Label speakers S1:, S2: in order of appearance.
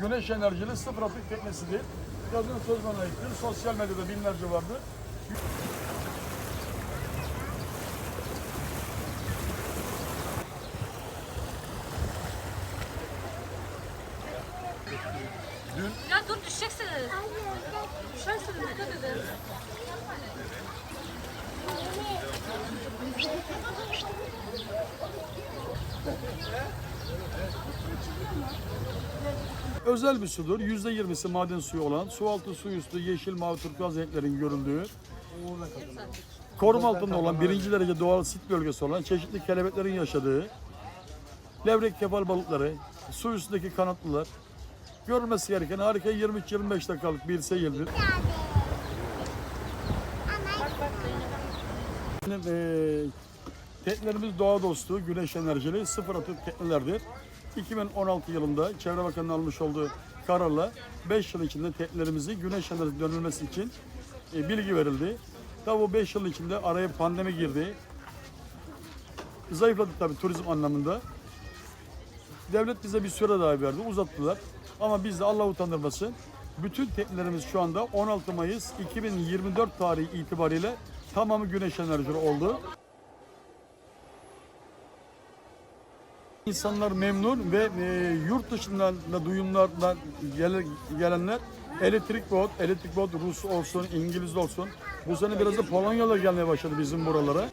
S1: güneş enerjili sıfır atık teknesidir. Yazın söz bana aittir. Sosyal medyada binlerce vardır.
S2: Ya dur düşeceksiniz. Düşersiniz dikkat edin.
S1: Özel bir sudur. Yüzde yirmisi maden suyu olan, su altı su üstü yeşil, mavi, turkuaz renklerin görüldüğü, koruma altında olan birinci derece doğal sit bölgesi olan çeşitli kelebeklerin yaşadığı, levrek kefal balıkları, su üstündeki kanatlılar, görülmesi gereken harika 23-25 dakikalık bir seyirdir. Eee, teknelerimiz doğa dostu, güneş enerjili, sıfır atık teknelerdir. 2016 yılında Çevre Bakanı'nın almış olduğu kararla 5 yıl içinde teknelerimizi güneş enerjisi dönülmesi için e, bilgi verildi. Tabi bu 5 yıl içinde araya pandemi girdi. Zayıfladı tabii turizm anlamında. Devlet bize bir süre daha verdi, uzattılar. Ama biz de Allah utandırmasın. Bütün teknelerimiz şu anda 16 Mayıs 2024 tarihi itibariyle tamamı güneş enerjili oldu. İnsanlar memnun ve e, yurt dışından da duyumlardan gele- gelenler elektrik bot, elektrik bot Rus olsun, İngiliz olsun. Bu sene biraz da Polonyalılar gelmeye başladı bizim buralara.